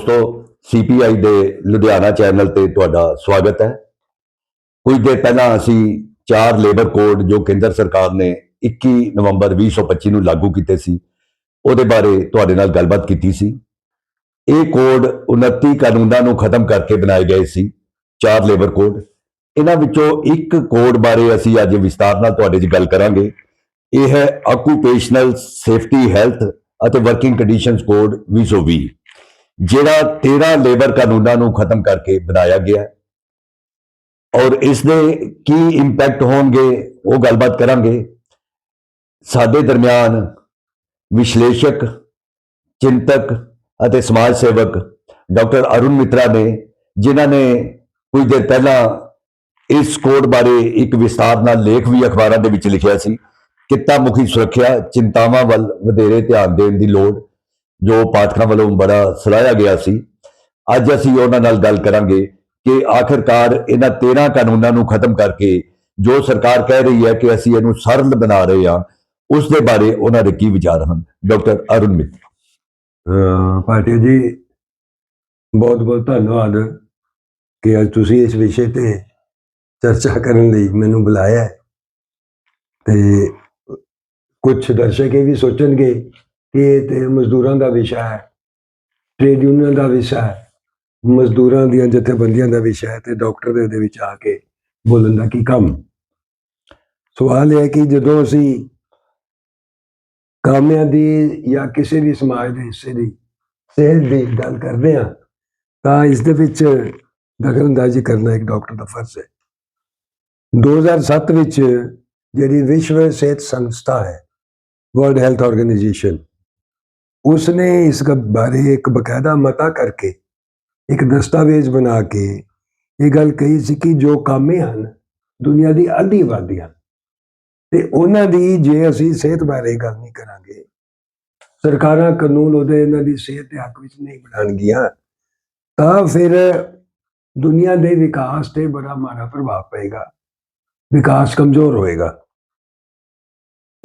ਦੋਸਤੋ ਸੀਪੀਆਈ ਦੇ ਲੁਧਿਆਣਾ ਚੈਨਲ ਤੇ ਤੁਹਾਡਾ ਸਵਾਗਤ ਹੈ। ਕੁਝ ਦੇਰ ਪਹਿਲਾਂ ਅਸੀਂ ਚਾਰ ਲੇਬਰ ਕੋਡ ਜੋ ਕੇਂਦਰ ਸਰਕਾਰ ਨੇ 21 ਨਵੰਬਰ 2025 ਨੂੰ ਲਾਗੂ ਕੀਤੇ ਸੀ, ਉਹਦੇ ਬਾਰੇ ਤੁਹਾਡੇ ਨਾਲ ਗੱਲਬਾਤ ਕੀਤੀ ਸੀ। ਇਹ ਕੋਡ 29 ਕਾਨੂੰਨਾਂ ਨੂੰ ਖਤਮ ਕਰਕੇ ਬਣਾਏ ਗਏ ਸੀ, ਚਾਰ ਲੇਬਰ ਕੋਡ ਇਹਨਾਂ ਵਿੱਚੋਂ ਇੱਕ ਕੋਡ ਬਾਰੇ ਅਸੀਂ ਅੱਜ ਵਿਸਤਾਰ ਨਾਲ ਤੁਹਾਡੇ 'ਚ ਗੱਲ ਕਰਾਂਗੇ। ਇਹ ਹੈ ਆਕੂਪੇਸ਼ਨਲ ਸੇਫਟੀ ਹੈਲਥ ਅਤੇ ਵਰਕਿੰਗ ਕੰਡੀਸ਼ਨਸ ਕੋਡ 2020 ਜਿਹੜਾ 13 ਲੇਬਰ ਕਾਨੂੰਨਾਂ ਨੂੰ ਖਤਮ ਕਰਕੇ ਬਣਾਇਆ ਗਿਆ ਔਰ ਇਸ ਦੇ ਕੀ ਇੰਪੈਕਟ ਹੋਣਗੇ, ਉਹ ਗੱਲਬਾਤ ਕਰਾਂਗੇ। ਸਾਡੇ ਦਰਮਿਆਨ ਵਿਸ਼ਲੇਸ਼ਕ, ਚਿੰਤਕ ਅਤੇ ਸਮਾਜ ਸੇਵਕ ਡਾਕਟਰ ਅਰੁਣ ਮਿਤਰਾ ਨੇ, ਜਿਨ੍ਹਾਂ ਨੇ ਕੁਝ ਦੇਰ ਪਹਿਲਾਂ ਇਸ ਕੋਡ ਬਾਰੇ ਇੱਕ ਵਿਸਥਾਰ ਨਾਲ ਲੇਖ ਵੀ ਅਖਬਾਰਾਂ ਦੇ ਵਿੱਚ ਲਿਖਿਆ ਸੀ। ਕਿੱਤਾ ਮੁਖੀ ਸੁਰੱਖਿਆ, ਚਿੰਤਾਵਾਂ ਵੱਲ ਵਧੇਰੇ ਧਿਆਨ ਦੇਣ ਦੀ ਲੋੜ ਜੋ ਪਾਠਕਾਂ ਵੱਲੋਂ ਬੜਾ ਸਲਾਹਿਆ ਗਿਆ ਸੀ। ਅੱਜ ਅਸੀਂ ਉਹਨਾਂ ਨਾਲ ਗੱਲ ਕਰਾਂਗੇ ਕਿ ਆਖਿਰਕਾਰ ਇਹਨਾਂ 13 ਕਾਨੂੰਨਾਂ ਨੂੰ ਖਤਮ ਕਰਕੇ ਜੋ ਸਰਕਾਰ ਕਹਿ ਰਹੀ ਹੈ ਕਿ ਅਸੀਂ ਇਹਨੂੰ ਸਰਲ ਬਣਾ ਰਹੇ ਹਾਂ, ਉਸ ਦੇ ਬਾਰੇ ਉਹਨਾਂ ਦੇ ਕੀ ਵਿਚਾਰ ਹਨ? ਡਾਕਟਰ ਅਰੁਣ ਮਿੱਤਰ ਅਹ ਭਾਟੀਆ ਜੀ, ਬਹੁਤ ਬਹੁਤ ਧੰਨਵਾਦ ਕਿ ਅੱਜ ਤੁਸੀਂ ਇਸ ਵਿਸ਼ੇ ਤੇ ਚਰਚਾ ਕਰਨ ਲਈ ਮੈਨੂੰ ਬੁਲਾਇਆ ਤੇ ਕੁਝ ਦਰਸ਼ਕ ਇਹ ਵੀ ਸੋਚਣਗੇ ਇਹ ਤੇ ਮਜ਼ਦੂਰਾਂ ਦਾ ਵਿਸ਼ਾ ਹੈ ਟ੍ਰੇਡ ਯੂਨੀਅਨ ਦਾ ਵਿਸ਼ਾ ਹੈ ਮਜ਼ਦੂਰਾਂ ਦੀਆਂ ਜਥੇਬੰਦੀਆਂ ਦਾ ਵਿਸ਼ਾ ਹੈ ਤੇ ਡਾਕਟਰ ਦੇ ਉਹਦੇ ਵਿੱਚ ਆ ਕੇ ਬੋਲਣ ਦਾ ਕੀ ਕੰਮ? ਸਵਾਲ ਇਹ ਹੈ ਕਿ ਜਦੋਂ ਅਸੀਂ ਕਾਮਿਆਂ ਦੀ ਜਾਂ ਕਿਸੇ ਵੀ ਸਮਾਜ ਦੇ ਹਿੱਸੇ ਦੀ ਸਿਹਤ ਦੀ ਗੱਲ ਕਰਦੇ ਹਾਂ, ਤਾਂ ਇਸ ਦੇ ਵਿੱਚ ਦਖਲਅੰਦਾਜ਼ੀ ਕਰਨਾ ਇੱਕ ਡਾਕਟਰ ਦਾ ਫਰਜ਼ ਹੈ। 2007 ਵਿੱਚ ਜਿਹੜੀ ਵਿਸ਼ਵ ਸਿਹਤ ਸੰਸਥਾ ਹੈ ਵਰਲਡ ਹੈਲਥ ਆਰਗੇਨਾਈਜੇਸ਼ਨ ਉਸਨੇ ਇਸ ਗ- ਬਾਰੇ ਇੱਕ ਬਕਾਇਦਾ ਮਤਾ ਕਰਕੇ ਇੱਕ ਦਸਤਾਵੇਜ਼ ਬਣਾ ਕੇ ਇਹ ਗੱਲ ਕਹੀ ਸੀ ਕਿ ਜੋ ਕਾਮੇ ਹਨ, ਦੁਨੀਆ ਦੀ ਅੱਧੀ ਆਬਾਦੀ ਹਨ। ਤੇ ਉਹਨਾਂ ਦੀ ਜੇ ਅਸੀਂ ਸਿਹਤ ਬਾਰੇ ਗੱਲ ਨਹੀਂ ਕਰਾਂਗੇ, ਸਰਕਾਰਾਂ ਕਾਨੂੰਨ ਉਹਦੇ ਇਹਨਾਂ ਦੀ ਸਿਹਤ ਦੇ ਹੱਕ ਵਿੱਚ ਨਹੀਂ ਬਣਾਉਣਗੀਆਂ, ਤਾਂ ਫਿਰ ਦੁਨੀਆ ਦੇ ਵਿਕਾਸ ਤੇ ਬੜਾ ਮਾੜਾ ਪ੍ਰਭਾਵ ਪਏਗਾ, ਵਿਕਾਸ ਕਮਜ਼ੋਰ ਹੋਏਗਾ।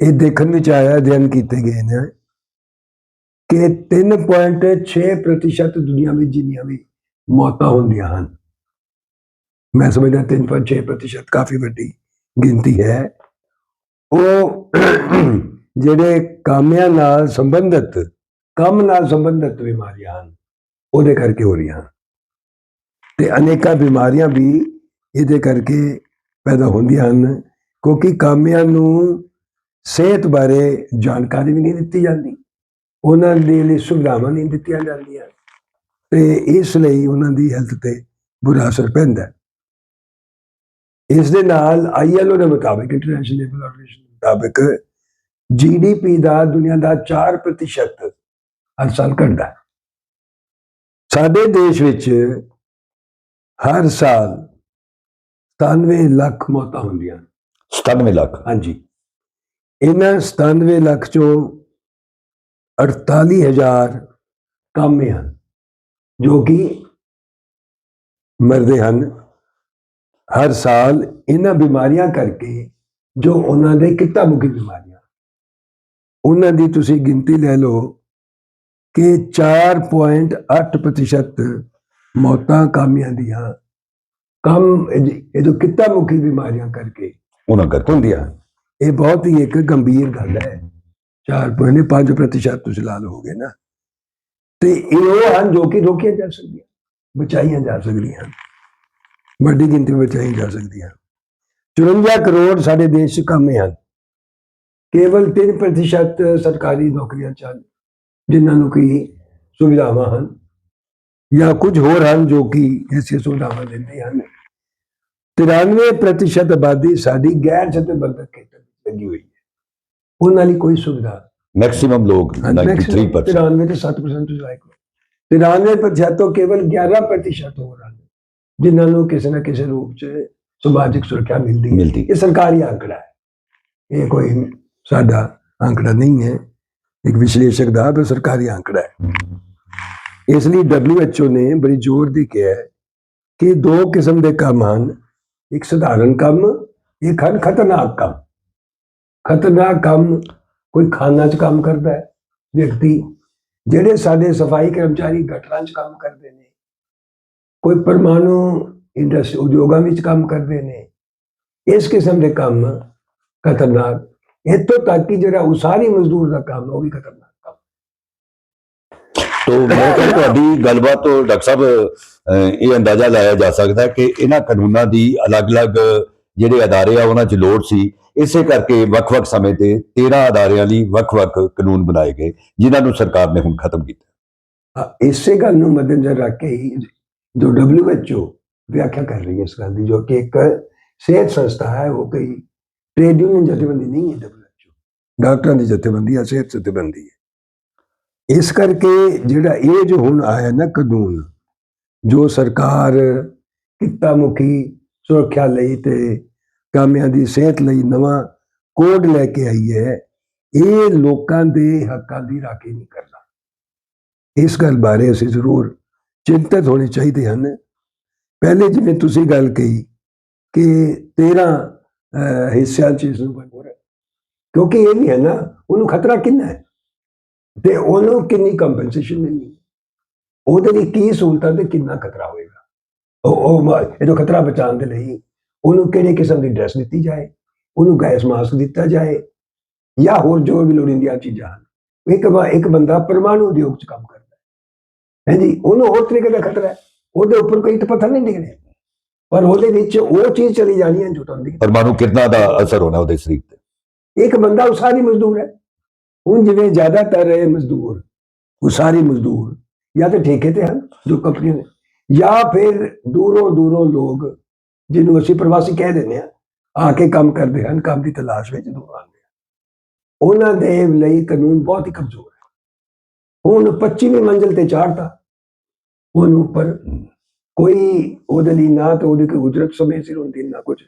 ਇਹ ਦੇਖਣ ਵਿੱਚ ਆਇਆ, ਅਧਿਐਨ ਕੀਤੇ ਗਏ ਨੇ। ਕਿ 3.6% ਦੁਨੀਆ ਵਿੱਚ ਜਿੰਨੀਆਂ ਵੀ ਮੌਤਾਂ ਹੁੰਦੀਆਂ ਹਨ, ਮੈਂ ਸਮਝਦਾ 3.6% ਕਾਫੀ ਵੱਡੀ ਗਿਣਤੀ ਹੈ। ਉਹ ਜਿਹੜੇ ਕਾਮਿਆਂ ਨਾਲ ਸੰਬੰਧਿਤ, ਕੰਮ ਨਾਲ ਸੰਬੰਧਿਤ ਬਿਮਾਰੀਆਂ ਹਨ, ਉਹਦੇ ਕਰਕੇ ਹੋ ਰਹੀਆਂ ਹਨ। ਤੇ ਅਨੇਕਾਂ ਬਿਮਾਰੀਆਂ ਵੀ ਇਹਦੇ ਕਰਕੇ ਪੈਦਾ ਹੁੰਦੀਆਂ ਹਨ, ਕਿਉਂਕਿ ਕਾਮਿਆਂ ਨੂੰ ਸਿਹਤ ਬਾਰੇ ਜਾਣਕਾਰੀ ਵੀ ਨਹੀਂ ਦਿੱਤੀ ਜਾਂਦੀ। ਉਹਨਾਂ ਦੇ ਲਈ ਸੁਵਿਧਾਵਾਂ ਨਹੀਂ ਦਿੱਤੀਆਂ ਜਾਂਦੀਆਂ ਤੇ ਇਸ ਲਈ ਉਹਨਾਂ ਦੀ ਹੈਲਥ ਤੇ ਬੁਰਾ ਅਸਰ ਪੈਂਦਾ। ਇਸ ਦੇ ਨਾਲ ਆਈਐਲਓ ਦੇ ਮੁਤਾਬਿਕ ਇੰਟਰਨੈਸ਼ਨਲ ਲੇਬਰ ਆਰਗੇਨਾਈਜੇਸ਼ਨ ਦੇ ਮੁਤਾਬਿਕ ਜੀਡੀਪੀ ਦਾ ਦੁਨੀਆ ਦਾ 4% ਹਰ ਸਾਲ ਘਟਦਾ ਸਾਡੇ ਦੇਸ਼ ਵਿੱਚ ਹਰ ਸਾਲ 97 ਲੱਖ ਮੌਤਾਂ ਹੁੰਦੀਆਂ ਹਨ। 97 ਲੱਖ ਹਾਂਜੀ ਇਹਨਾਂ 97 ਲੱਖ ਚੋਂ 48000 ਕਾਮੇ ਹਨ ਜੋ ਕਿ ਮਰਦੇ ਹਨ। ਹਰ ਸਾਲ ਇਹਨਾਂ ਬਿਮਾਰੀਆਂ ਕਰਕੇ ਜੋ ਉਹਨਾਂ ਦੇ ਕਿੱਤਾ ਮੁਖੀ ਬਿਮਾਰੀਆਂ। ਉਹਨਾਂ ਦੀ ਤੁਸੀਂ ਗਿਣਤੀ ਲੈ ਲਓ ਕਿ 4.8% ਮੌਤਾਂ ਕਾਮਿਆਂ ਦੀਆਂ ਕੰਮ ਇਹ ਜੋ ਕਿੱਤਾ ਮੁਖੀ ਬਿਮਾਰੀਆਂ ਕਰਕੇ ਉਹਨਾਂ ਕਰਕੇ ਹੁੰਦੀਆਂ। ਇਹ ਬਹੁਤ ਹੀ ਇੱਕ ਗੰਭੀਰ ਗੱਲ ਹੈ। 4.5% ਤੁਸੀਂ ਲਾ ਲਓਗੇ ਨਾ। ਤੇ ਇਹ ਹਨ ਜੋ ਕਿ ਰੋਕੀਆਂ ਜਾ ਸਕਦੀਆਂ, ਬਚਾਈਆਂ ਜਾ ਸਕਦੀਆਂ ਹਨ। ਵੱਡੀ ਗਿਣਤੀ ਵਿੱਚ ਬਚਾਈਆਂ ਜਾ ਸਕਦੀਆਂ 54 ਕਰੋੜ ਸਾਡੇ ਦੇਸ਼ 'ਚ ਕਾਮੇ ਹਨ। ਕੇਵਲ 3% ਸਰਕਾਰੀ ਨੌਕਰੀਆਂ ਚੱਲ ਜਿਨ੍ਹਾਂ ਨੂੰ ਕੀ ਸੁਵਿਧਾਵਾਂ ਹਨ, ਜਾਂ ਕੁਝ ਹੋਰ ਹਨ ਜੋ ਕਿ ਐਸੀਆਂ ਸੁਵਿਧਾਵਾਂ ਦਿੰਦੇ ਹਨ। 93% ਆਬਾਦੀ ਸਾਡੀ ਗੈਰ ਜਥੇਬੰਦਕ ਖੇਤਰ ਵਿੱਚ ਲੱਗੀ ਹੋਈ ਹੈ। ਉਹਨਾਂ ਲਈ ਕੋਈ ਸੁਵਿਧਾ ਮੈਕਸਿਮਮ ਲੋਕ 93% 93 ਤੇ 7% ਤੁਸੀਂ ਲਾਇਕ 93% ਤੋਂ ਕੇਵਲ 11% ਹੋਰ ਹਨ ਜਿਨ੍ਹਾਂ ਨੂੰ ਕਿਸੇ ਨਾ ਕਿਸੇ ਰੂਪ 'ਚ ਸਮਾਜਿਕ ਸੁਰੱਖਿਆ ਮਿਲਦੀ ਹੈ। ਮਿਲਦੀ ਇਹ ਸਰਕਾਰੀ ਅੰਕੜਾ ਹੈ। ਇਹ ਕੋਈ ਸਾਡਾ ਅੰਕੜਾ ਨਹੀਂ ਹੈ। ਇੱਕ ਵਿਸ਼ਲੇਸ਼ਕ ਦਾ ਪਰ ਸਰਕਾਰੀ ਅੰਕੜਾ ਹੈ। ਇਸ ਲਈ WHO ਨੇ ਬੜੀ ਜ਼ੋਰ ਦੀ ਕਿਹਾ ਹੈ ਕਿ ਦੋ ਕਿਸਮ ਦੇ ਕੰਮ ਹਨ। ਇੱਕ ਸਧਾਰਨ ਕੰਮ ਇੱਕ ਹਨ ਖਤਰਨਾਕ ਕੰਮ। ਖਤਰਨਾਕ ਕੰਮ ਕੋਈ ਖਾਨਾ 'ਚ ਕੰਮ ਕਰਦਾ ਹੈ? ਵਿਅਕਤੀ ਜਿਹੜੇ ਸਾਡੇ ਸਫ਼ਾਈ ਕਰਮਚਾਰੀ ਗਟਰਾਂ 'ਚ ਕੰਮ ਕਰਦੇ ਨੇ, ਕੋਈ ਪਰਮਾਣੂ ਇੰਡਸਟਰੀ ਉਦਯੋਗਾਂ ਵਿੱਚ ਕੰਮ ਕਰਦੇ ਨੇ, ਇਸ ਕਿਸਮ ਦੇ ਕੰਮ ਖਤਰਨਾਕ। ਇੱਥੋਂ ਤੱਕ ਕਿ ਜਿਹੜਾ ਉਸਾਰੀ ਮਜ਼ਦੂਰ ਦਾ ਕੰਮ, ਉਹ ਵੀ ਖਤਰਨਾਕ ਕੰਮ ਤੋ ਮੈਂ ਕਿਹਾ ਤੁਹਾਡੀ ਗੱਲਬਾਤ ਤੋਂ ਡਾਕਟਰ ਸਾਹਿਬ ਇਹ ਅੰਦਾਜ਼ਾ ਲਾਇਆ ਜਾ ਸਕਦਾ ਕਿ ਇਹਨਾਂ ਕਾਨੂੰਨਾਂ ਦੀ ਅਲੱਗ-ਅਲੱਗ ਜਿਹੜੇ ਅਦਾਰੇ ਆ, ਉਹਨਾਂ 'ਚ ਲੋੜ ਸੀ। ਇਸੇ ਕਰਕੇ ਵੱਖ-ਵੱਖ ਸਮੇਂ ਤੇ 13 ਅਦਾਰਿਆਂ ਲਈ ਵੱਖ-ਵੱਖ ਕਾਨੂੰਨ ਬਣਾਏ ਗਏ, ਜਿਨ੍ਹਾਂ ਨੂੰ ਸਰਕਾਰ ਨੇ ਹੁਣ ਖਤਮ ਕੀਤਾ। ਇਸੇ ਗੱਲ ਨੂੰ ਮੱਦੇਨਜ਼ਰ ਰੱਖ ਕੇ ਹੀ ਜੋ WHO ਵਿਆਖਿਆ ਕਰ ਰਹੀ ਹੈ ਇਸ ਗੱਲ ਦੀ, ਜੋ ਕਿ ਇੱਕ ਸਿਹਤ ਸੰਸਥਾ ਹੈ, ਉਹ ਕੋਈ ਟ੍ਰੇਡ ਯੂਨੀਅਨ ਜਥੇਬੰਦੀ ਨਹੀਂ ਹੈ WHO ਡਾਕਟਰਾਂ ਦੀ ਜਥੇਬੰਦੀ ਹੈ ਸਿਹਤ ਜਥੇਬੰਦੀ ਹੈ। ਇਸ ਕਰਕੇ ਜਿਹੜਾ ਇਹ ਜੋ ਹੁਣ ਆਇਆ ਨਾ ਕਾਨੂੰਨ, ਜੋ ਸਰਕਾਰ ਕਿੱਤਾ ਮੁਖੀ ਸੁਰੱਖਿਆ ਲਈ ਤੇ ਕਾਮਿਆਂ ਦੀ ਸਿਹਤ ਲਈ ਨਵਾਂ ਕੋਡ ਲੈ ਕੇ ਆਈ ਹੈ। ਇਹ ਲੋਕਾਂ ਦੇ ਹੱਕਾਂ ਦੀ ਰਾਖੀ ਨਹੀਂ ਕਰਦਾ। ਇਸ ਗੱਲ ਬਾਰੇ ਅਸੀਂ ਜ਼ਰੂਰ ਚਿੰਤਤ ਹੋਣੇ ਚਾਹੀਦੇ ਹਨ। ਪਹਿਲੇ ਜਿਵੇਂ ਤੁਸੀਂ ਗੱਲ ਕਹੀ ਕਿ 13 ਹਿੱਸਿਆਂ ਚ ਇਸ ਨੂੰ ਬਣੋ ਰਿਹਾ ਕਿਉਂਕਿ ਇਹ ਵੀ ਹੈ ਨਾ, ਉਹਨੂੰ ਖਤਰਾ ਕਿੰਨਾ ਹੈ? ਤੇ ਉਹਨੂੰ ਕਿੰਨੀ ਕੰਪਨਸੇਸ਼ਨ ਮਿਲਣੀ ਉਹਦੇ ਲਈ ਕੀ ਸਹੂਲਤਾਂ ਤੇ ਕਿੰਨਾ ਖਤਰਾ ਹੋਏਗਾ? ਉਹ ਉਹ ਮ- ਖਤਰਾ ਬਚਾਉਣ ਦੇ ਲਈ ਉਹਨੂੰ ਕਿਹੜੇ ਕਿਸਮ ਦੀ ਡਰੈਸ ਦਿੱਤੀ ਜਾਏ? ਉਹਨੂੰ ਗੈਸ ਮਾਸਕ ਦਿੱਤਾ ਜਾਏ ਜਾਂ ਹੋਰ ਜੋ ਵੀ ਲੋੜੀਂਦੀਆਂ ਚੀਜ਼ਾਂ ਹਨ। ਇੱਕ ਇੱਕ ਬੰਦਾ ਪਰਮਾਣੂ ਉਦਯੋਗ 'ਚ ਕੰਮ ਕਰਦਾ ਹੈ। ਹੈਂ ਜੀ? ਉਹਨੂੰ ਹੋਰ ਤਰੀਕੇ ਦਾ ਖਤਰਾ ਹੈ। ਉਹਦੇ ਉੱਪਰ ਕੋਈ ਪੱਥਰ ਨਹੀਂ ਡਿੱਗਣੇ। ਪਰ ਉਹਦੇ ਵਿੱਚ ਉਹ ਚੀਜ਼ ਚਲੀ ਜਾਣੀ ਹੈ ਜੋ ਤੁਹਾਨੂੰ ਪਰਮਾਣੂ ਕਿਰਨਾਂ ਦਾ ਅਸਰ ਹੋਣਾ ਉਹਦੇ ਸਰੀਰ ਤੇ। ਇੱਕ ਬੰਦਾ ਉਸਾਰੀ ਮਜ਼ਦੂਰ ਹੈ। ਹੁਣ ਜਿਵੇਂ ਜ਼ਿਆਦਾਤਰ ਇਹ ਮਜ਼ਦੂਰ ਉਸਾਰੀ ਮਜ਼ਦੂਰ ਜਾਂ ਤਾਂ ਠੇਕੇ ਤੇ ਹਨ ਜੋ ਕੰਪਨੀਆਂ ਨੇ ਜਾਂ ਫਿਰ ਦੂਰੋਂ ਦੂਰੋਂ ਲੋਕ ਜਿਹਨੂੰ ਅਸੀਂ ਪ੍ਰਵਾਸੀ ਕਹਿ ਦਿੰਦੇ ਆ ਆ ਕੇ ਕੰਮ ਕਰਦੇ ਹਨ, ਕੰਮ ਦੀ ਤਲਾਸ਼ ਵਿੱਚ ਦੂਰ ਆਉਂਦੇ ਆ ਉਹਨਾਂ ਦੇ ਲਈ ਕਾਨੂੰਨ ਬਹੁਤ ਹੀ ਕਮਜ਼ੋਰ ਹੈ। ਹੁਣ 25ਵੀਂ ਮੰਜ਼ਲ ਤੇ ਚਾੜਤਾ ਉਹਨੂੰ ਉੱਪਰ ਕੋਈ ਉਹਦੇ ਲਈ ਨਾ ਤਾਂ ਉਹਦੀ ਕੋਈ ਉਜਰਤ ਸਮੇਂ ਸਿਰ ਹੁੰਦੀ, ਨਾ ਕੁਝ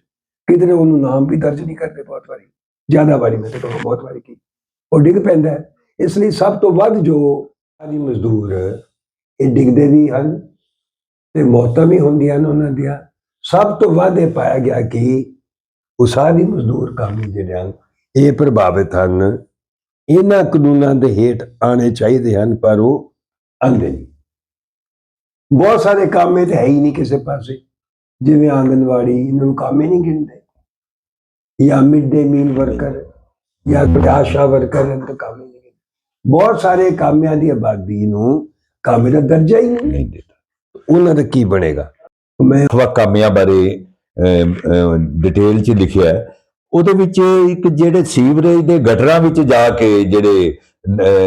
ਕਿਧਰੇ ਉਹਨੂੰ ਨਾਮ ਵੀ ਦਰਜ ਨਹੀਂ ਕਰਦੇ ਬਹੁਤ ਵਾਰੀ। ਜ਼ਿਆਦਾ ਵਾਰੀ ਮੈਂ ਤਾਂ ਕਹਾਂ ਬਹੁਤ ਵਾਰੀ ਕੀ ਉਹ ਡਿੱਗ ਪੈਂਦਾ ਹੈ। ਇਸ ਲਈ ਸਭ ਤੋਂ ਵੱਧ ਜੋ ਆਦੀ ਮਜ਼ਦੂਰ ਇਹ ਡਿੱਗਦੇ ਵੀ ਹਨ ਤੇ ਮੌਤਾਂ ਵੀ ਹੁੰਦੀਆਂ ਨੇ ਉਹਨਾਂ ਦੀਆਂ। ਸਭ ਤੋਂ ਵੱਧ ਇਹ ਪਾਇਆ ਗਿਆ ਕਿ ਉਸਾਰੀ ਮਜ਼ਦੂਰ ਕਾਮੇ ਜਿਹੜੇ ਹਨ, ਇਹ ਪ੍ਰਭਾਵਿਤ ਹਨ। ਇਹਨਾਂ ਕਾਨੂੰਨਾਂ ਦੇ ਹੇਠ ਆਣੇ ਚਾਹੀਦੇ ਹਨ, ਪਰ ਉਹ ਆਉਂਦੇ ਨਹੀਂ। ਬਹੁਤ ਸਾਰੇ ਕੰਮ ਇਹ ਤੇ ਹੈ ਹੀ ਨਹੀਂ ਕਿਸੇ ਪਾਸੇ। ਜਿਵੇਂ ਆਂਗਨਵਾੜੀ, ਇਹਨਾਂ ਨੂੰ ਕੰਮ ਹੀ ਨਹੀਂ ਗਿਣਦੇ। ਜਾਂ ਮਿਡ ਡੇ ਮੀਲ ਵਰਕਰ ਜਾਂ ਆਸ਼ਾ ਵਰਕਰ ਇਹਨਾਂ ਨੂੰ ਕੰਮ ਨਹੀਂ ਗਿਣਦੇ। ਬਹੁਤ ਸਾਰੇ ਕਾਮਿਆਂ ਦੀ ਆਬਾਦੀ ਨੂੰ ਕਾਮੇ ਦਾ ਦਰਜਾ ਹੀ ਨਹੀਂ ਦਿੱਤਾ ਉਹਨਾਂ ਦਾ ਕੀ ਬਣੇਗਾ? ਮੈਂ ਵੱਖ ਕਾਮਿਆਂ ਬਾਰੇ ਡਿਟੇਲ ਚ ਲਿਖਿਆ ਉਹਦੇ ਵਿੱਚ ਇੱਕ ਜਿਹੜੇ ਸੀਵਰੇਜ ਦੇ ਗਟਰਾਂ ਵਿੱਚ ਜਾ ਕੇ ਜਿਹੜੇ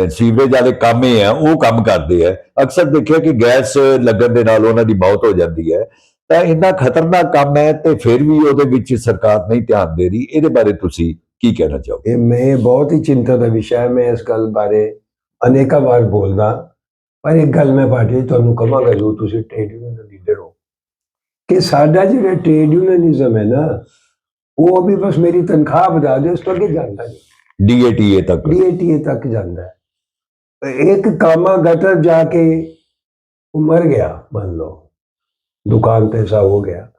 ਸੀਵਰੇਜ ਵਾਲੇ ਕਾਮੇ ਆ, ਉਹ ਕੰਮ ਕਰਦੇ ਆ। ਅਕਸਰ ਦੇਖਿਆ ਕਿ ਗੈਸ ਲੱਗਣ ਦੇ ਨਾਲ ਉਹਨਾਂ ਦੀ ਮੌਤ ਹੋ ਜਾਂਦੀ ਹੈ। ਤਾਂ ਇੰਨਾ ਖਤਰਨਾਕ ਕੰਮ ਹੈ ਤੇ ਫਿਰ ਵੀ ਉਹਦੇ ਵਿੱਚ ਸਰਕਾਰ ਨਹੀਂ ਧਿਆਨ ਦੇ ਰਹੀ। ਇਹਦੇ ਬਾਰੇ ਤੁਸੀਂ ਕੀ ਕਹਿਣਾ ਚਾਹੋਗੇ? ਇਹ ਮੈਂ ਬਹੁਤ ਹੀ ਚਿੰਤਾ ਦਾ ਵਿਸ਼ਾ ਹੈ। ਮੈਂ ਇਸ ਗੱਲ ਬਾਰੇ ਅਨੇਕਾਂ ਵਾਰ ਬੋਲਦਾ। ਪਰ ਇੱਕ ਗੱਲ ਮੈਂ ਪਾਰਟੀ ਤੁਹਾਨੂੰ ਕਹਾਂਗਾ, ਜੋ ਤੁਸੀਂ ਟ੍ਰੇਡ ਯੂਨੀਅਨ ਦੇ ਲੀਡਰ ਹੋ। ਕਿ ਸਾਡਾ ਜਿਹੜਾ ਟ੍ਰੇਡ ਯੂਨੀਅਨਿਜ਼ਮ ਹੈ ਨਾ ਉਹ ਵੀ ਬਸ ਮੇਰੀ ਤਨਖਾਹ ਵਧਾ ਦੇ ਉਸ ਤੋਂ ਅੱਗੇ ਜਾਂਦਾ ਨਹੀਂ। ਡੀਏਟੀਏ ਤੱਕ। ਡੀਏਟੀਏ ਤੱਕ ਜਾਂਦਾ ਹੈ। ਇੱਕ ਕਾਮਾ ਗਟਰ ਜਾ ਕੇ ਉਹ ਮਰ ਗਿਆ ਮੰਨ ਲਓ। ਦੁਕਾਨ ਤੇ ਸਾ ਹੋ ਗਿਆ।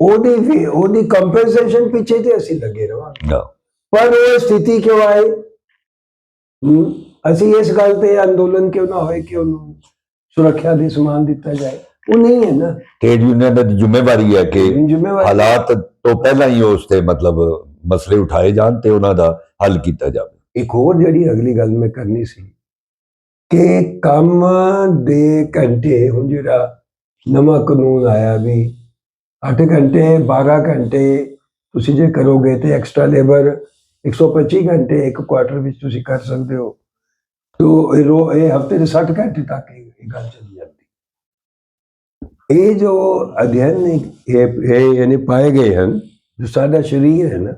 ਉਹਦੀ ਵੀ ਉਹਦੀ ਕੰਪਨਸੇਸ਼ਨ ਪਿੱਛੇ ਤੇ ਅਸੀਂ ਲੱਗੇ ਰਵਾਂਗੇ। ਪਰ ਉਹ ਸਥਿਤੀ ਕਿਉਂ ਆਈ? ਅਸੀਂ ਇਸ ਗੱਲ ਤੇ ਅੰਦੋਲਨ ਕਿਉਂ ਨਾ ਹੋਏ ਕਿ ਉਹਨੂੰ ਸੁਰੱਖਿਆ ਦੇ ਸਮਾਨ ਦਿੱਤਾ ਜਾਏ। ਉਹ ਨਹੀਂ ਹੈ ਨਾ। ਟ੍ਰੇਡ ਯੂਨੀਅਨ ਦੀ ਜ਼ਿੰਮੇਵਾਰੀ ਹੈ ਕਿ ਜ਼ਿੰਮੇਵਾਰੀ ਹਾਲਾਤ ਤੋਂ ਪਹਿਲਾਂ ਹੀ ਉਸ ਤੇ ਮਤਲਬ ਮਸਲੇ ਉਠਾਏ ਜਾਣ ਤੇ ਉਹਨਾਂ ਦਾ ਹੱਲ ਕੀਤਾ ਜਾਵੇ। ਇੱਕ ਹੋਰ ਜਿਹੜੀ ਅਗਲੀ ਗੱਲ ਮੈਂ ਕਰਨੀ ਸੀ ਕਿ ਕੰਮ ਦੇ ਘੰਟੇ ਹੁਣ ਜਿਹੜਾ ਨਵਾਂ ਕਾਨੂੰਨ ਆਇਆ ਵੀ 8 ਘੰਟੇ 12 ਘੰਟੇ ਤੁਸੀਂ ਜੇ ਕਰੋਗੇ ਤੇ ਐਕਸਟਰਾ ਲੇਬਰ 125 ਘੰਟੇ ਇੱਕ ਕੁਆਟਰ ਵਿੱਚ ਤੁਸੀਂ ਕਰ ਸਕਦੇ ਹੋ। ਤੋ ਇਹ ਹਫ਼ਤੇ ਦੇ 60 ਘੰਟੇ ਤੱਕ ਇਹ ਇਹ ਗੱਲ ਚੱਲੀ ਇਹ ਜੋ ਅਧਿਐਨ ਇਹ ਯਾਨੀ ਪਾਏ ਗਏ ਹਨ ਜੋ ਸਾਡਾ ਸਰੀਰ ਹੈ ਨਾ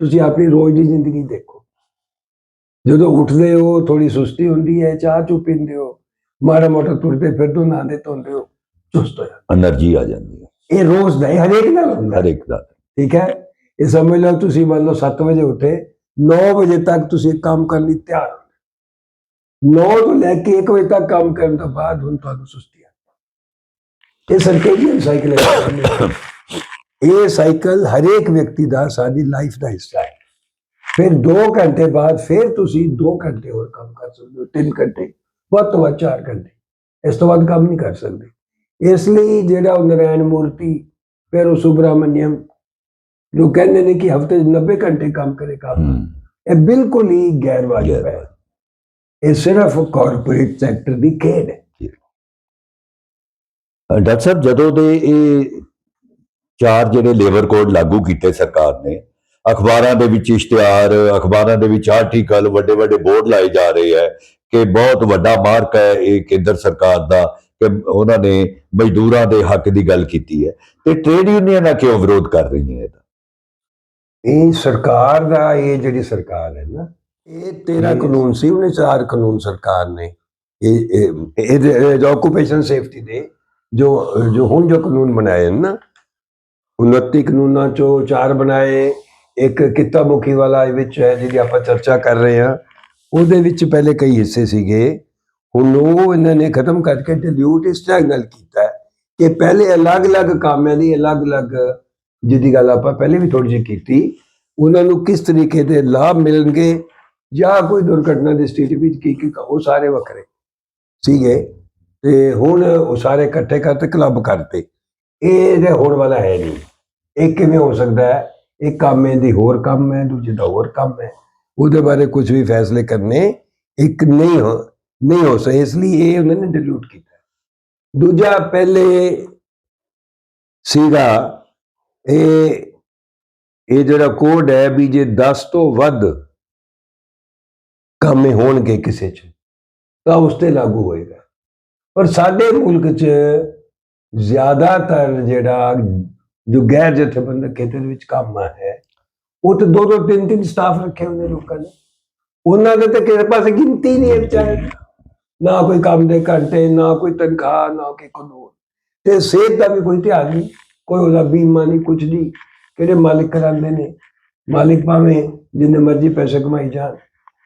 ਤੁਸੀਂ ਆਪਣੀ ਰੋਜ਼ ਦੀ ਜ਼ਿੰਦਗੀ ਦੇਖੋ। ਜਦੋਂ ਉੱਠਦੇ ਹੋ ਥੋੜੀ ਸੁਸਤੀ ਹੁੰਦੀ ਹੈ ਚਾਹ ਚੁ ਪੀਂਦੇ ਹੋ ਮਾੜਾ ਮੋਟਾ ਤੁਰਦੇ ਫਿਰਦੇ ਨਾਂਦੇ ਧੋਂਦੇ ਹੋ ਚੁਸਤ ਹੋ એનર્ਜੀ ਆ ਜਾਂਦੀ ਹੈ। ਇਹ ਰੋਜ਼ ਦਾ ਹਰੇਕ ਨਾਲ ਹੁੰਦਾ। ਹਰੇਕ ਦਾ। ਠੀਕ ਹੈ? ਇਹ ਸਮਝ ਲਓ ਤੁਸੀਂ ਮੰਨ ਲਓ 7 ਵਜੇ ਉੱਠੇ 9 ਵਜੇ ਤੱਕ ਤੁਸੀਂ ਕੰਮ ਕਰਨ ਲਈ ਤਿਆਰ ਹੋ। 9 ਤੋਂ ਲੈ ਕੇ 1 ਵਜੇ ਤੱਕ ਕੰਮ ਕਰਨ ਤੋਂ ਬਾਅਦ ਹੁਣ ਤੁਹਾਨੂੰ ਸੁਸਤੀ ਇਹ ਸਰਕੇਡੀਅਨ ਸਾਈਕਲ ਹੈ। ਇਹ ਸਾਈਕਲ ਹਰੇਕ ਵਿਅਕਤੀ ਦਾ ਸਾਡੀ ਲਾਈਫ ਦਾ ਹਿੱਸਾ ਹੈ। ਫਿਰ 2 ਘੰਟੇ ਬਾਅਦ ਫਿਰ ਤੁਸੀਂ 2 ਘੰਟੇ ਹੋਰ ਕੰਮ ਕਰ ਸਕਦੇ ਹੋ 3 ਘੰਟੇ ਵੱਧ ਤੋਂ ਵੱਧ 4 ਘੰਟੇ। ਇਸ ਤੋਂ ਵੱਧ ਕੰਮ ਨਹੀਂ ਕਰ ਸਕਦੇ। ਇਸ ਲਈ ਜਿਹੜਾ ਉਹ ਨਰਾਇਣ ਮੂਰਤੀ ਫਿਰ ਉਹ ਸੁਬਰਾਮਨਿਅਮ ਜੋ ਕਹਿੰਦੇ ਨੇ ਕਿ ਹਫ਼ਤੇ 'ਚ 90 ਘੰਟੇ ਕੰਮ ਕਰੇ ਕੰਮ ਇਹ ਬਿਲਕੁਲ ਹੀ ਗੈਰ ਵਾਜਬ ਹੈ ਇਹ ਸਿਰਫ ਕਾਰਪੋਰੇਟ ਸੈਕਟਰ ਦੀ ਖੇਡ ਹੈ। ਡਾਕਟਰ ਸਾਹਿਬ ਜਦੋਂ ਦੇ ਇਹ ਚਾਰ ਜਿਹੜੇ ਲੇਬਰ ਕੋਡ ਲਾਗੂ ਕੀਤੇ ਸਰਕਾਰ ਨੇ ਅਖਬਾਰਾਂ ਦੇ ਵਿੱਚ ਇਸ਼ਤਿਹਾਰ ਅਖਬਾਰਾਂ ਦੇ ਵਿੱਚ ਆਰਟੀਕਲ ਵੱਡੇ ਵੱਡੇ ਬੋਰਡ ਲਾਏ ਜਾ ਰਹੇ ਹੈ ਕਿ ਬਹੁਤ ਵੱਡਾ ਮਾਰਕ ਹੈ ਇਹ ਕੇਂਦਰ ਸਰਕਾਰ ਦਾ ਕਿ ਉਹਨਾਂ ਨੇ ਮਜ਼ਦੂਰਾਂ ਦੇ ਹੱਕ ਦੀ ਗੱਲ ਕੀਤੀ ਹੈ। ਤੇ ਟ੍ਰੇਡ ਯੂਨੀਅਨਾਂ ਕਿਉਂ ਵਿਰੋਧ ਕਰ ਰਹੀਆਂ ਇਹਦਾ? ਇਹ ਸਰਕਾਰ ਦਾ ਇਹ ਜਿਹੜੀ ਸਰਕਾਰ ਹੈ ਨਾ ਇਹ ਤੇਰਾ ਇਹ- ਕਾਨੂੰਨ ਸੀ ਉਹਨੇ ਚਾਰ ਕਾਨੂੰਨ ਸਰਕਾਰ ਨੇ। ਇਹ ਇਹ- ਆਕੂਪੇਸ਼ਨ ਸੇਫਟੀ ਦੇ ਜੋ ਜੋ ਹੁਣ ਜੋ ਕਾਨੂੰਨ ਬਣਾਏ ਹਨ ਨਾ 29 ਕਾਨੂੰਨਾਂ ਚੋਂ ਚਾਰ ਬਣਾਏ, ਇੱਕ ਕਿੱਤਾ ਵਾਲਾ ਇਹ ਵਿੱਚ ਹੈ ਜਿਹਦੀ ਆਪਾਂ ਚਰਚਾ ਕਰ ਰਹੇ ਹਾਂ, ਉਹਦੇ ਵਿੱਚ ਪਹਿਲੇ ਕਈ ਹਿੱਸੇ ਸੀਗੇ। ਹੁਣ ਉਹ ਇਹਨਾਂ ਨੇ ਖਤਮ ਕਰਕੇ ਡਿਲੀਟ ਇਸ ਤਰ੍ਹਾਂ ਨਾਲ ਕੀਤਾ ਕਿ ਪਹਿਲੇ ਅਲੱਗ-ਅਲੱਗ ਕਾਮਿਆਂ ਦੀ ਅਲੱਗ-ਅਲੱਗ ਜਿਹਦੀ ਗੱਲ ਆਪਾਂ ਪਹਿਲੇ ਵੀ ਥੋੜੀ ਜਿਹੀ ਕੀਤੀ, ਉਹਨਾਂ ਨੂੰ ਕਿਸ ਤਰੀਕੇ ਦੇ ਲਾਭ ਮਿਲਣਗੇ ਜਾਂ ਕੋਈ ਦੁਰਘਟਨਾ ਦੀ ਸਥਿਤੀ ਵਿੱਚ ਕੀ ਕੀ, ਉਹ ਸਾਰੇ ਵੱਖਰੇ ਸੀਗੇ। ਤੇ ਹੁਣ ਉਹ ਸਾਰੇ ਇਕੱਠੇ ਕਰਤੇ ਕਲੱਬ ਕਰਤੇ। ਇਹ ਜੇ ਹੋਣ ਵਾਲਾ ਹੈ ਨਹੀਂ। ਇਹ ਕਿਵੇਂ ਹੋ ਸਕਦਾ ਹੈ? ਇੱਕ ਕੰਮ ਦੀ ਹੋਰ ਕੰਮ ਹੈ, ਦੂਜੇ ਦਾ ਹੋਰ ਕੰਮ ਹੈ। ਉਹਦੇ ਬਾਰੇ ਕੁਝ ਵੀ ਫੈਸਲੇ ਕਰਨੇ ਇੱਕ ਨਹੀਂ ਹੋ ਨਹੀਂ ਹੋ ਸਕੇ। ਇਸ ਲਈ ਇਹ ਉਹਨਾਂ ਨੇ ਡਿਲੀਟ ਕੀਤਾ। ਦੂਜਾ ਪਹਿਲੇ ਸੀਗਾ, ਇਹ ਇਹ ਜਿਹੜਾ ਕੋਡ ਹੈ ਵੀ ਜੇ 10 ਤੋਂ ਵੱਧ ਕੰਮ ਹੋਣਗੇ ਕਿਸੇ 'ਚ, ਤਾਂ ਉਸ ਤੇ ਲਾਗੂ ਹੋਏਗਾ। ਪਰ ਸਾਡੇ ਮੁਲਕ 'ਚ ਜ਼ਿਆਦਾਤਰ ਜਿਹੜਾ ਜੋ ਗੈਰ ਜਥੇਬੰਦਕ ਖੇਤਰ ਵਿੱਚ ਕੰਮ ਹੈ, ਉਹ ਤਾਂ ਦੋ ਦੋ, ਤਿੰਨ ਤਿੰਨ ਸਟਾਫ ਰੱਖੇ ਹੁੰਦੇ ਲੋਕਾਂ ਨੇ। ਉਹਨਾਂ ਦੇ ਤਾਂ ਕਿਸੇ ਪਾਸੇ ਗਿਣਤੀ ਨਹੀਂ ਹੈ ਵਿਚਾਰੇ। ਨਾ ਕੋਈ ਕੰਮ ਦੇ ਘੰਟੇ, ਨਾ ਕੋਈ ਤਨਖਾਹ, ਨਾ ਕੋਈ ਕਾਨੂੰਨ ਤੇ ਸਿਹਤ ਦਾ ਵੀ ਕੋਈ ਧਿਆਨ ਨਹੀਂ, ਕੋਈ ਉਹਦਾ ਬੀਮਾ ਨਹੀਂ, ਕੁਝ ਨਹੀਂ। ਕਿਹੜੇ ਮਾਲਿਕ ਕਰਾਉਂਦੇ ਨੇ? ਮਾਲਿਕ ਭਾਵੇਂ ਜਿੰਨੇ ਮਰਜ਼ੀ ਪੈਸੇ ਕਮਾਈ ਜਾਣ,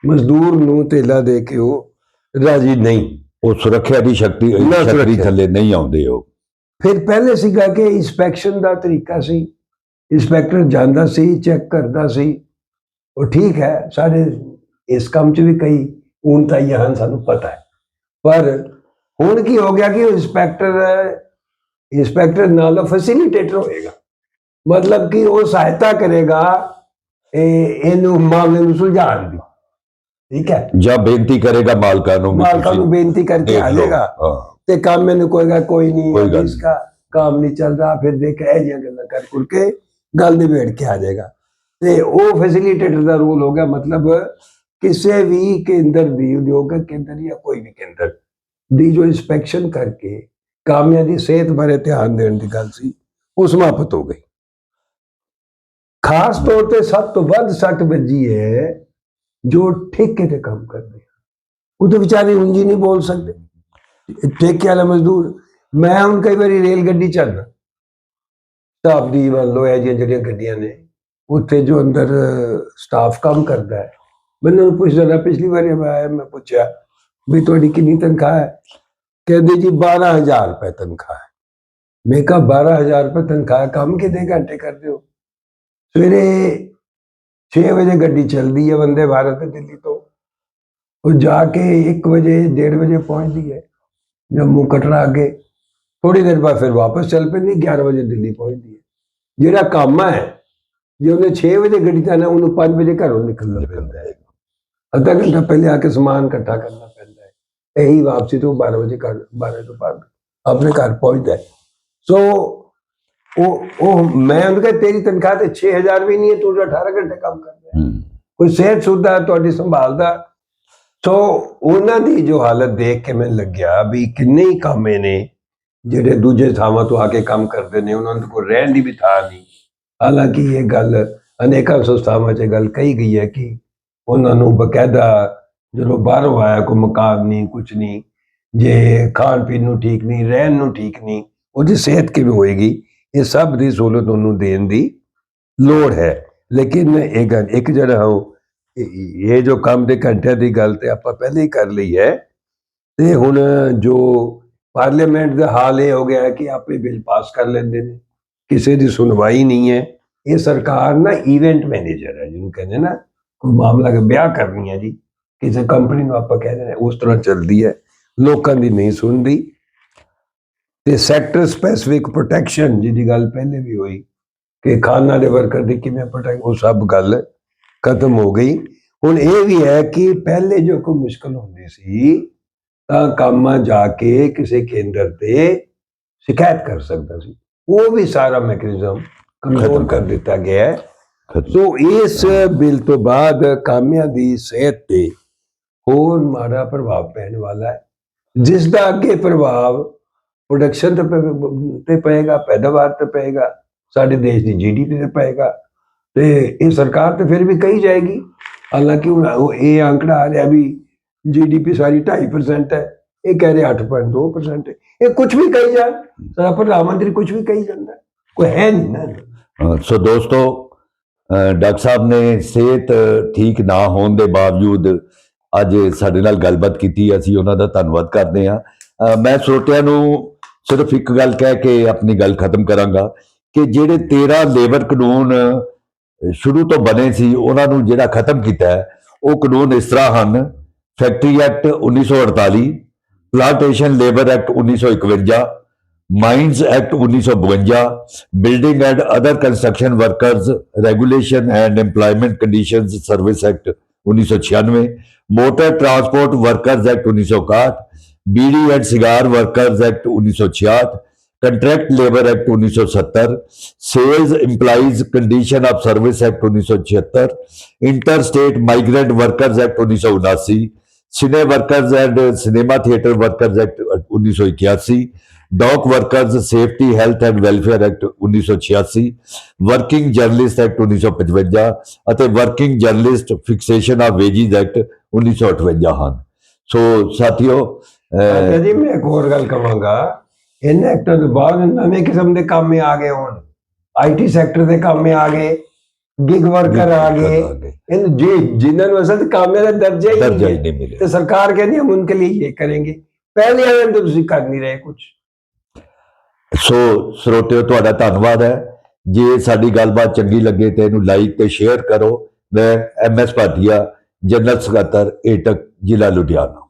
ਮਜ਼ਦੂਰ ਨੂੰ ਧੇਲਾ ਦੇ ਕੇ ਉਹ ਰਾਜੀ ਨਹੀਂ। ਉਹ ਸੁਰੱਖਿਆ ਦੀ ਸ਼ਕਤੀ ਨਾ ਸ਼ਕਤੀ ਸੁਰੱਖਿਆ। ਥੱਲੇ ਨਹੀਂ ਆਉਂਦੇ ਉਹ। ਫਿਰ ਪਹਿਲੇ ਸੀਗਾ ਕਿ ਇਨਸਪੈਕਸ਼ਨ ਦਾ ਤਰੀਕਾ ਸੀ ਇਨਸਪੈਕਟਰ ਜਾਂਦਾ ਸੀ ਚੈੱਕ ਕਰਦਾ ਸੀ। ਉਹ ਠੀਕ ਹੈ ਸਾਡੇ ਇਸ ਕੰਮ 'ਚ ਵੀ ਕਈ ਊਣਤਾਈਆਂ ਹਨ ਸਾਨੂੰ ਪਤਾ ਹੈ। ਪਰ ਹੁਣ ਕੀ ਹੋ ਗਿਆ ਕਿ ਉਹ ਇਨਸਪੈਕਟਰ ਇਨਸਪੈਕਟਰ ਨਾਲ ਫੈਸਿਲਿਟੇਟਰ ਹੋਏਗਾ। ਮਤਲਬ ਕਿ ਉਹ ਸਹਾਇਤਾ ਕਰੇਗਾ ਇਹ ਇਹਨੂੰ ਮਾਮਲੇ ਨੂੰ ਸੁਲਝਾਉਣ ਦੀ। ਠੀਕ ਹੈ? ਜਾਂ ਬੇਨਤੀ ਕਰੇਗਾ ਮਾਲਕਾਂ ਨੂੰ ਮਾਲਕਾਂ ਨੂੰ ਬੇਨਤੀ ਕਰਕੇ ਆ ਤੇ ਕੰਮ ਮੈਨੂੰ ਕੋਈਗਾ ਕੋਈ ਨਹੀਂ ਇਸਕਾ ਕੰਮ ਨਹੀਂ ਚੱਲ ਫਿਰ ਦੇਖ ਇਹ ਜਿਹੀਆਂ ਗੱਲਾਂ ਕਰ ਕੁਲ ਕੇ ਗੱਲ ਨਿਬੇੜ ਕੇ ਆ ਜਾਏਗਾ। ਤੇ ਉਹ ਫੈਸਿਲਿਟੇਟਰ ਦਾ ਰੋਲ ਹੋ ਗਿਆ ਮਤਲਬ ਕਿਸੇ ਵੀ ਕੇਂਦਰ ਦੀ ਉਦਯੋਗ ਕੇਂਦਰ ਜਾਂ ਕੋਈ ਵੀ ਕੇਂਦਰ ਦੀ ਜੋ ਇਨਸਪੈਕਸ਼ਨ ਕਰਕੇ ਕਾਮਿਆਂ ਦੀ ਸਿਹਤ ਬਾਰੇ ਧਿਆਨ ਦੇਣ ਦੀ ਗੱਲ ਸੀ ਉਹ ਸਮਾਪਤ ਹੋ ਗਈ। ਖਾਸ ਤੌਰ ਤੇ ਸਭ ਤੋਂ ਵੱਧ ਸੱਟ ਵੱਜੀ ਹੈ ਜੋ ਠੇਕੇ ਤੇ ਕੰਮ ਕਰਦੇ ਆ। ਉਹ ਤਾਂ ਵਿਚਾਰੇ ਉਂਝ ਨਹੀਂ ਬੋਲ ਸਕਦੇ। ਠੇਕੇ ਵਾਲਾ ਮਜ਼ਦੂਰ, ਮੈਂ ਹੁਣ ਕਈ ਵਾਰੀ ਰੇਲ ਗੱਡੀ ਚੱਲਦਾ। ਸ਼ਤਾਬਦੀ ਵੱਲੋਂ ਇਹ ਜਿਹੀਆਂ ਜਿਹੜੀਆਂ ਗੱਡੀਆਂ ਨੇ, ਉੱਥੇ ਜੋ ਅੰਦਰ ਸਟਾਫ ਕੰਮ ਕਰਦਾ ਹੈ। ਮੈਨੂੰ ਪੁੱਛਦਾ ਰਿਹਾ ਪਿਛਲੀ ਵਾਰੀ ਮੈਂ ਆਇਆ, ਮੈਂ ਪੁੱਛਿਆ ਵੀ ਤੁਹਾਡੀ ਕਿੰਨੀ ਤਨਖਾਹ ਹੈ? ਕਹਿੰਦੇ ਜੀ 12000 ਰੁਪਏ ਤਨਖਾਹ ਹੈ। ਮੈਂ ਕਿਹਾ 12000 ਰੁਪਏ ਤਨਖਾਹ ਕੰਮ ਕਿੰਨੇ ਘੰਟੇ ਕਰਦੇ ਹੋ? ਸਵੇਰੇ 6 ਵਜੇ ਗੱਡੀ ਚੱਲਦੀ ਹੈ ਵੰਦੇ ਭਾਰਤ ਦਿੱਲੀ ਤੋਂ। ਉਹ ਜਾ ਕੇ 1 ਵਜੇ 1:30 ਵਜੇ ਪਹੁੰਚਦੀ ਹੈ। ਜੰਮੂ ਕਟੜਾ ਅੱਗੇ। ਥੋੜੀ ਦੇਰ ਬਾਅਦ ਫਿਰ ਵਾਪਸ ਚੱਲ ਪੈਂਦੀ 11 ਵਜੇ ਦਿੱਲੀ ਪਹੁੰਚਦੀ ਹੈ। ਜਿਹੜਾ ਕੰਮ ਹੈ, ਜੇ ਉਹਨੇ 6 ਵਜੇ ਗੱਡੀ ਤੇ ਆਉਣਾ ਉਹਨੂੰ 5 ਵਜੇ ਘਰੋਂ ਨਿਕਲਣਾ ਪੈਂਦਾ ਹੈ। ਅੱਧਾ ਘੰਟਾ ਪਹਿਲੇ ਆ ਕੇ ਸਮਾਨ ਇਕੱਠਾ ਕਰਨਾ ਪੈਂਦਾ ਹੈ। ਇਹੀ ਵਾਪਸੀ ਤੋਂ 12 ਵਜੇ ਘਰ 12 ਤੋਂ ਬਾਅਦ ਆਪਣੇ ਘਰ ਪਹੁੰਚਦਾ ਹੈ। ਸੋ ਉਹ ਉਹ ਮੈਂ ਉਹਨੂੰ ਕਿਹਾ ਤੇਰੀ ਤਨਖਾਹ ਤੇ 6000 ਵੀ ਨਹੀਂ ਹੈ ਤੂੰ ਤਾਂ 18 ਘੰਟੇ ਕੰਮ ਕਰਦਾ ਕੋਈ ਸਿਹਤ ਸੁਧਾ ਤੁਹਾਡੀ ਸੰਭਾਲਦਾ। ਸੋ ਉਹਨਾਂ ਦੀ ਜੋ ਹਾਲਤ ਦੇਖ ਕੇ ਮੈਨੂੰ ਲੱਗਿਆ ਵੀ ਕਿੰਨੇ ਹੀ ਕਾਮੇ ਨੇ ਜਿਹੜੇ ਦੂਜੇ ਥਾਵਾਂ ਤੋਂ ਆ ਕੇ ਕੰਮ ਕਰਦੇ ਨੇ ਉਹਨਾਂ ਕੋਲ ਰਹਿਣ ਦੀ ਵੀ ਥਾਂ ਨਹੀਂ। ਹਾਲਾਂਕਿ ਇਹ ਗੱਲ ਅਨੇਕਾਂ ਸੰਸਥਾਵਾਂ 'ਚ ਗੱਲ ਕਹੀ ਗਈ ਹੈ ਕਿ ਉਹਨਾਂ ਨੂੰ ਬਕਾਇਦਾ ਜਦੋਂ ਬਾਹਰੋਂ ਆਇਆ ਕੋਈ ਮਕਾਨ ਨਹੀਂ ਕੁਝ ਨਹੀਂ ਜੇ ਖਾਣ ਪੀਣ ਨੂੰ ਠੀਕ ਨਹੀਂ ਰਹਿਣ ਨੂੰ ਠੀਕ ਨਹੀਂ ਉਹਦੀ ਸਿਹਤ ਕਿਵੇਂ ਹੋਏਗੀ? ਇਹ ਸਭ ਦੀ ਸਹੂਲਤ ਉਹਨੂੰ ਦੇਣ ਦੀ ਲੋੜ ਹੈ। ਲੇਕਿਨ ਇਹ ਗੱਲ, ਇੱਕ ਜਿਹੜਾ ਉਹ, ਇਹ ਜੋ ਕੰਮ ਦੇ ਘੰਟਿਆਂ ਦੀ ਗੱਲ ਤੇ ਆਪਾਂ ਪਹਿਲੇ ਹੀ ਕਰ ਲਈ ਹੈ, ਤੇ ਹੁਣ ਜੋ ਪਾਰਲੀਮੈਂਟ ਦਾ ਹਾਲ ਇਹ ਹੋ ਗਿਆ ਹੈ ਕਿ ਆਪੇ ਬਿੱਲ ਪਾਸ ਕਰ ਲੈਂਦੇ ਨੇ, ਕਿਸੇ ਦੀ ਸੁਣਵਾਈ ਨਹੀਂ ਹੈ। ਇਹ ਸਰਕਾਰ ਨਾ ਇਵੈਂਟ ਮੈਨੇਜਰ ਹੈ, ਜਿਹਨੂੰ ਕਹਿੰਦੇ ਨਾ, ਕੋਈ ਮਾਮਲਾ ਕਿ ਵਿਆਹ ਕਰਨੀ ਹੈ ਜੀ, ਕਿਸੇ ਕੰਪਨੀ ਨੂੰ ਆਪਾਂ ਕਹਿੰਦੇ ਨੇ ਉਸ ਤਰ੍ਹਾਂ ਚੱਲਦੀ ਹੈ, ਲੋਕਾਂ ਦੀ ਨਹੀਂ ਸੁਣਦੀ। ਤੇ ਸੈਕਟਰ ਸਪੈਸਿਫਿਕ ਪ੍ਰੋਟੈਕਸ਼ਨ ਜਿਹਦੀ ਗੱਲ ਪਹਿਲੇ ਵੀ ਹੋਈ ਕਿ ਖਾਨਾ ਦੇ ਵਰਕਰ ਦੀ ਕਿਵੇਂ ਪ੍ਰੋਟੈਕਟ ਉਹ ਸਭ ਗੱਲ ਖਤਮ ਹੋ ਗਈ। ਹੁਣ ਇਹ ਵੀ ਹੈ ਕਿ ਪਹਿਲੇ ਜੋ ਕੋਈ ਮੁਸ਼ਕਲ ਹੁੰਦੀ ਸੀ ਤਾਂ ਕਾਮਾਂ ਜਾ ਕੇ ਕਿਸੇ ਕੇਂਦਰ ਤੇ ਸ਼ਿਕਾਇਤ ਕਰ ਸਕਦਾ ਸੀ। ਉਹ ਵੀ ਸਾਰਾ ਮੈਕੈਨਿਜ਼ਮ ਕਮਜ਼ੋਰ ਕਰ ਦਿੱਤਾ ਗਿਆ ਹੈ। ਸੋ ਇਸ ਬਿੱਲ ਤੋਂ ਬਾਅਦ ਕਾਮਿਆਂ ਦੀ ਸਿਹਤ ਤੇ ਹੋਰ ਮਾੜਾ ਪ੍ਰਭਾਵ ਪੈਣ ਵਾਲਾ ਹੈ। ਜਿਸ ਦਾ ਅੱਗੇ ਪ੍ਰਭਾਵ ਪ੍ਰੋਡਕਸ਼ਨ ਤੇ ਪ- ਤੇ ਪਏਗਾ, ਪੈਦਾਵਾਰ ਤੇ ਪਏਗਾ, ਸਾਡੇ ਦੇਸ਼ ਦੀ ਜੀਡੀਪੀ ਤੇ ਪਏਗਾ। ਤੇ ਇਹ ਸਰਕਾਰ ਤੇ ਫਿਰ ਵੀ ਕਹੀ ਜਾਏਗੀ। ਹਾਲਾਂਕਿ ਹੁਣ ਉਹ ਇਹ ਅੰਕੜਾ ਆ ਰਿਹਾ ਵੀ ਜੀਡੀਪੀ ਸਾਰੀ 2.5% ਹੈ। ਇਹ ਕਹਿ ਰਿਹਾ 8.2% ਇਹ ਕੁਝ ਵੀ ਕਹੀ ਜਾਣ ਸਾਡਾ ਪ੍ਰਧਾਨ ਮੰਤਰੀ ਕੁਝ ਵੀ ਕਹੀ ਜਾਂਦਾ। ਕੋਈ ਹੈ ਨਹੀਂ ਨਾ। ਸੋ ਦੋਸਤੋ ਡਾਕਟਰ ਸਾਹਿਬ ਨੇ ਸਿਹਤ ਠੀਕ ਨਾ ਹੋਣ ਦੇ ਬਾਵਜੂਦ ਅੱਜ ਸਾਡੇ ਨਾਲ ਗੱਲਬਾਤ ਕੀਤੀ। ਅਸੀਂ ਉਹਨਾਂ ਦਾ ਧੰਨਵਾਦ ਕਰਦੇ ਹਾਂ। ਮੈਂ ਸਰੋਤਿਆਂ ਨੂੰ ਸਿਰਫ ਇੱਕ ਗੱਲ ਕਹਿ ਕੇ ਆਪਣੀ ਗੱਲ ਖਤਮ ਕਰਾਂਗਾ ਕਿ ਜਿਹੜੇ 13 ਲੇਬਰ ਕਾਨੂੰਨ ਸ਼ੁਰੂ ਤੋਂ ਬਣੇ ਸੀ, ਉਹਨਾਂ ਨੂੰ ਜਿਹੜਾ ਖਤਮ ਕੀਤਾ ਹੈ, ਉਹ ਕਾਨੂੰਨ ਇਸ ਤਰ੍ਹਾਂ ਹਨ, factory act 1948 plantation labour act 1951 mines act 1952 building and other construction workers regulation and EMPLOYMENT conditions service act 1996 motor transport workers act 1961 beedi and cigar workers act 1966 contract labour act 1970 sales employees condition of service act 1976 inter state migrant workers act 1979 cine workers and cinema theatre workers act 1981 dock workers safety health and welfare act 1986 working journalist act 1955 ਅਤੇ working journalist fixation of wages act 1958 ਹਨ ਸੋ ਸਾਥੀਓ ਅਹ, ਜੀ ਮੈਂ ਇੱਕ ਹੋਰ ਗੱਲ ਕਵਾਂਗਾ। ਇਹਨਾਂ actor ਤੋਂ ਬਾਅਦ ਨਵੇਂ ਕਿਸਮ ਦੇ ਕੰਮ ਆ ਗਏ ਹੁਣ। ਆਈਟੀ ਸੈਕਟਰ ਦੇ ਕੰਮ ਆ ਗਏ ਬਿਗ ਵਰਕਰ ਆ ਗਏ। ਇਹਨਾਂ ਜੀ ਜਿਨ੍ਹਾਂ ਨੂੰ ਅਸਲ ਕਾਮੇ ਦਾ ਦਰਜਾ ਹੀ ਨਹੀਂ ਮਿਲਿਆ। ਤੇ ਸਰਕਾਰ ਕਹਿੰਦੀ ਹੈ ਉਨਕੇ ਲਈ ਇਹ ਕਰਾਂਗੇ। ਪਹਿਲੇ ਵਾਲਿਆਂ ਤੋਂ ਤੁਸੀਂ ਕਰ ਨਹੀਂ ਰਹੇ ਕੁਝ ਸੋ ਸਰੋਤਿਓ ਤੁਹਾਡਾ ਧੰਨਵਾਦ ਹੈ। ਜੇ ਸਾਡੀ ਗੱਲਬਾਤ ਚੰਗੀ ਲੱਗੇ ਤੇ ਇਹਨੂੰ ਲਾਈਕ ਤੇ ਸ਼ੇਅਰ ਕਰੋ। ਮੈਂ ਐਮ ਐਸ ਭਾਟੀਆ ਜਨਰਲ ਸਕੱਤਰ ਏਟਕ ਜ਼ਿਲ੍ਹਾ ਲੁਧਿਆਣਾ।